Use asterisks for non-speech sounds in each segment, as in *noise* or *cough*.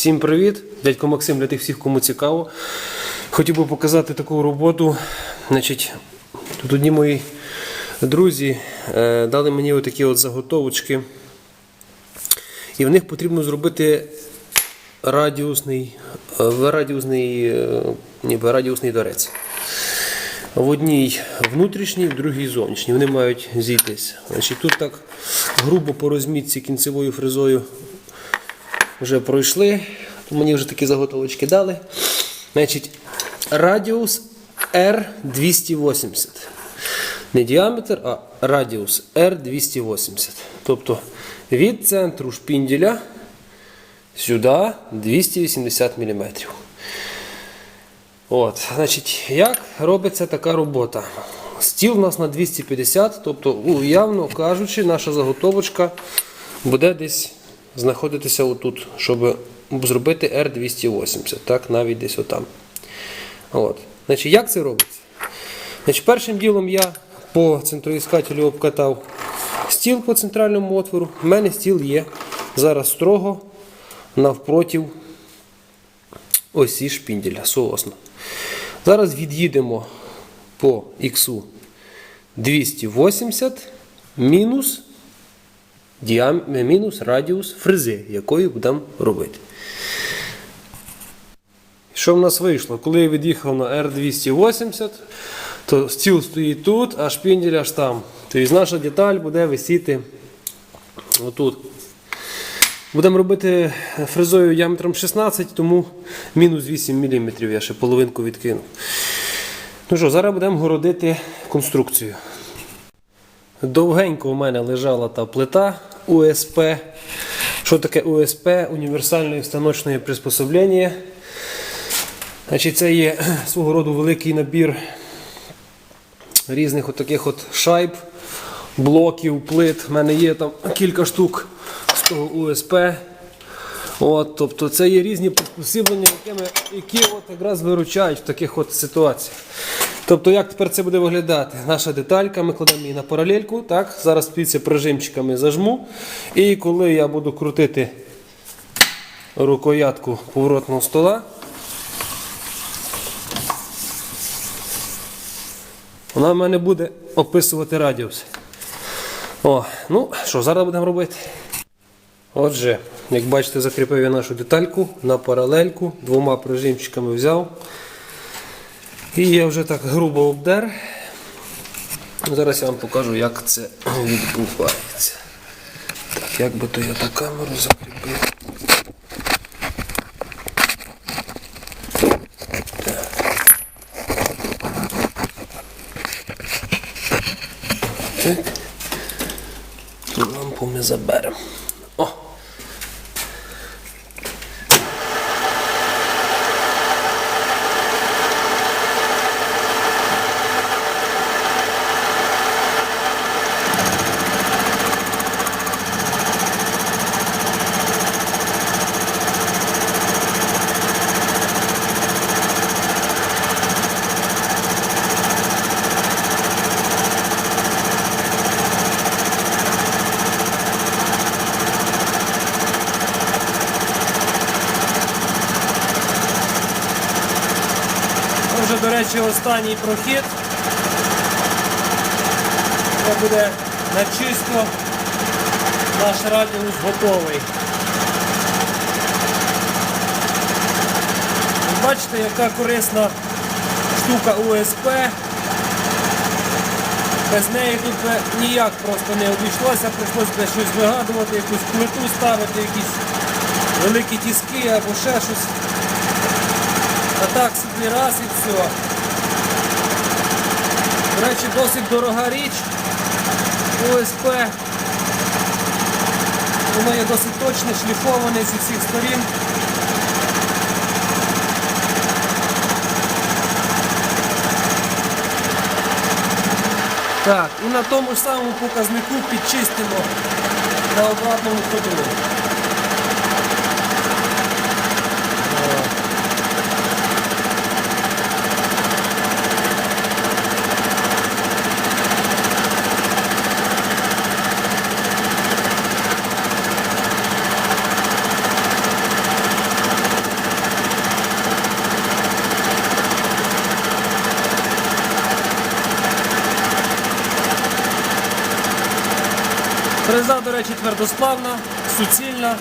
Всім привіт! Дядько Максим для тих всіх, кому цікаво. Хотів би показати таку роботу. Значить, тут одні мої друзі е, дали мені отакі от заготовочки. І в них потрібно зробити радіусний, е, радіусний, е, ніби радіусний дорець. В одній внутрішній, в другій зовнішній. Вони мають зійтись. Значить, тут так грубо по розмітці кінцевою фрезою вже пройшли. Мені вже такі заготовочки дали. Значить, радіус R280. Не діаметр, а радіус R280. Тобто від центру шпінділя сюди 280 мм. От, значить, як робиться така робота? Стіл у нас на 250, тобто, ну, явно кажучи, наша заготовочка буде десь знаходитися отут, щоб зробити R280, так, навіть десь отам. От. Значить, як це робиться? Значить, першим ділом я по центроіскателю обкатав стіл по центральному отвору. У мене стіл є зараз строго навпротив осі шпінділя, соосно. Зараз від'їдемо по х 280 мінус, діам... мінус радіус фрези, якою будемо робити. Що в нас вийшло? Коли я від'їхав на R280, то стіл стоїть тут, а шпіндель аж там. Тобто наша деталь буде висіти отут. Будемо робити фрезою діаметром 16, тому мінус 8 мм я ще половинку відкинув. Ну що, зараз будемо городити конструкцію. Довгенько у мене лежала та плита УСП. Що таке УСП? Універсальне станочне приспособлення. Значить, Це є свого роду великий набір різних от таких от шайб, блоків, плит. У мене є там кілька штук з того УСП. От, тобто це є різні приспособлення, які от якраз виручають в таких от ситуаціях. Тобто, як тепер це буде виглядати? Наша деталька, ми кладемо її на паралельку. Так? Зараз піться прижимчиками зажму. І коли я буду крутити рукоятку поворотного стола, вона в мене буде описувати радіус. О, ну що, зараз будемо робити? Отже, як бачите, закріпив я нашу детальку на паралельку, двома прижимчиками взяв. І я вже так грубо обдер. Зараз я вам покажу, як це відбувається. Так, як би то я ту камеру закріпив. Так. Лампу ми заберемо. О! Речі, останній прохід. Це буде на чисто наш радіус готовий. Бачите, яка корисна штука УСП. Без неї тут ніяк просто не обійшлося, прийшлося би щось вигадувати, якусь плиту ставити, якісь великі тіски або ще щось. А так собі раз і все. До речі, досить дорога річ. ОСП. Воно є досить точне, шліфоване зі всіх сторін. Так, і на тому ж самому показнику підчистимо на обратному ходу. Фреза, до речі, твердосплавна, суцільна,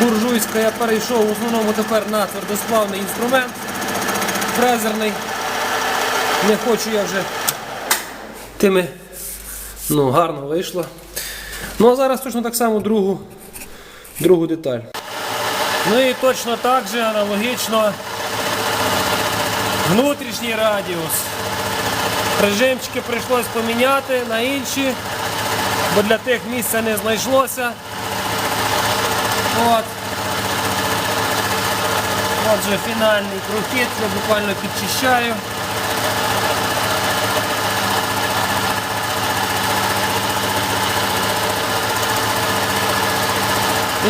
буржуйська. Я перейшов в основному тепер на твердосплавний інструмент фрезерний. Не хочу я вже тими. Ну, гарно вийшло. Ну а зараз точно так само другу, другу деталь. Ну і точно так же аналогічно внутрішній радіус. Режимчики прийшлось поміняти на інші, бо для тих місця не знайшлося. От. Отже, фінальний прохід, я буквально підчищаю.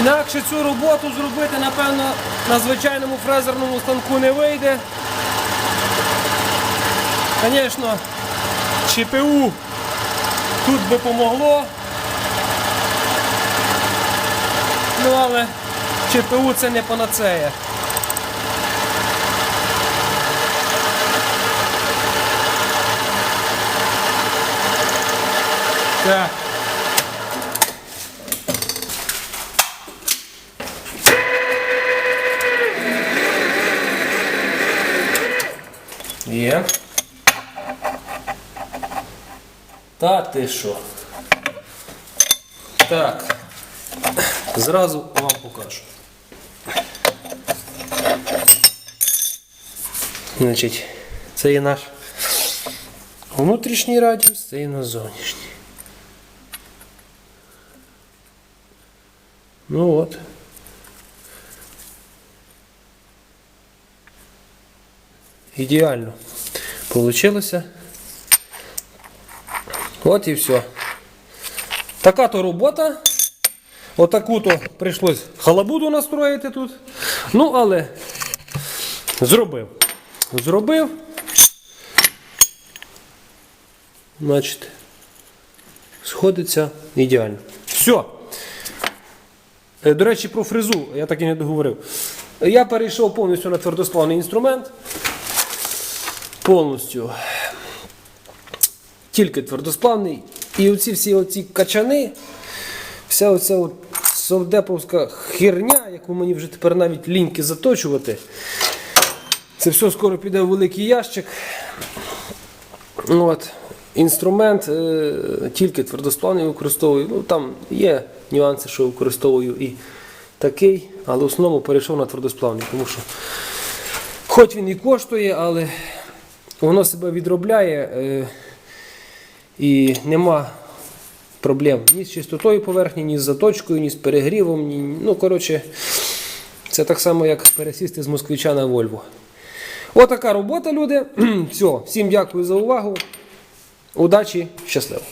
Інакше цю роботу зробити, напевно, на звичайному фрезерному станку не вийде. Звісно, ЧПУ тут би помогло. Ну, але ЧПУ це не панацея. Так. Є. Та ти що? Так. Зразу вам покажу. Значить, це є наш внутрішній радіус, це є наш зовнішній. Ну от. Ідеально получилося. От і все. Така то робота. Отаку то прийшлось халабуду настроїти тут. Ну, але зробив. Зробив. Значить, сходиться ідеально. Все. До речі, про фрезу, я так і не договорив. Я перейшов повністю на твердосплавний інструмент. Повністю. Тільки твердосплавний. І оці всі оці качани, вся оця от совдеповська херня, яку мені вже тепер навіть ліньки заточувати. Це все скоро піде в великий ящик. От. Інструмент е, тільки твердосплавний використовую. Ну, там є нюанси, що використовую і такий, але в основному перейшов на твердосплавний, тому що хоч він і коштує, але воно себе відробляє е, і нема проблем ні з чистотою поверхні, ні з заточкою, ні з перегрівом. Ні, ну, коротше, це так само, як пересісти з москвича на Вольво. Отака робота, люди. *clears throat* Все, всім дякую за увагу. Удачі, щасливо!